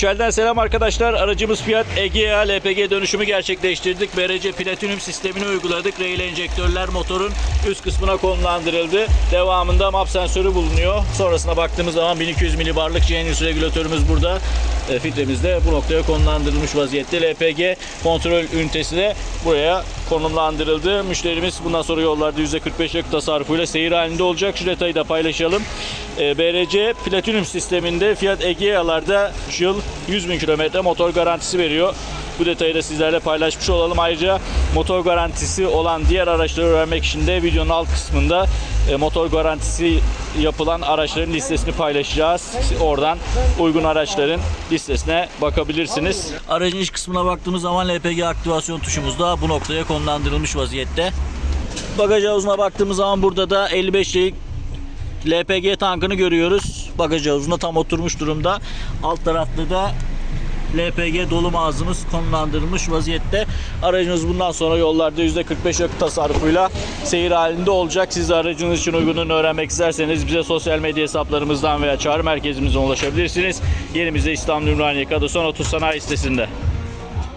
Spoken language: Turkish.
Üçel'den selam arkadaşlar. Aracımız Fiat Egea LPG dönüşümü gerçekleştirdik. BRC Platinum sistemini uyguladık. Rail enjektörler motorun üst kısmına konumlandırıldı. Devamında MAP sensörü bulunuyor. Sonrasına baktığımız zaman 1200 milibarlık Genius regülatörümüz burada. E, filtremiz de bu noktaya konumlandırılmış vaziyette. LPG kontrol ünitesi de buraya konumlandırıldı. Müşterimiz bundan sonra yollarda %45 yakıt tasarrufuyla seyir halinde olacak. Şu detayı da paylaşalım. E, BRC Platinum sisteminde Fiat Egea'larda şu yıl 100 bin kilometre motor garantisi veriyor. Bu detayı da sizlerle paylaşmış olalım. Ayrıca motor garantisi olan diğer araçları öğrenmek için de videonun alt kısmında e, motor garantisi yapılan araçların listesini paylaşacağız. Oradan uygun araçların listesine bakabilirsiniz. Aracın iç kısmına baktığımız zaman LPG aktivasyon tuşumuz da bu noktaya konumlandırılmış vaziyette. Bagaj havuzuna baktığımız zaman burada da 55 lik LPG tankını görüyoruz. Bagaj havuzuna tam oturmuş durumda. Alt tarafta da LPG dolum ağzımız konumlandırılmış vaziyette. Aracınız bundan sonra yollarda %45 yakıt tasarrufuyla seyir halinde olacak. Siz de aracınız için uygunluğunu öğrenmek isterseniz bize sosyal medya hesaplarımızdan veya çağrı merkezimizden ulaşabilirsiniz. Yerimizde İstanbul Ümraniye Kadıson 30 Sanayi sitesinde.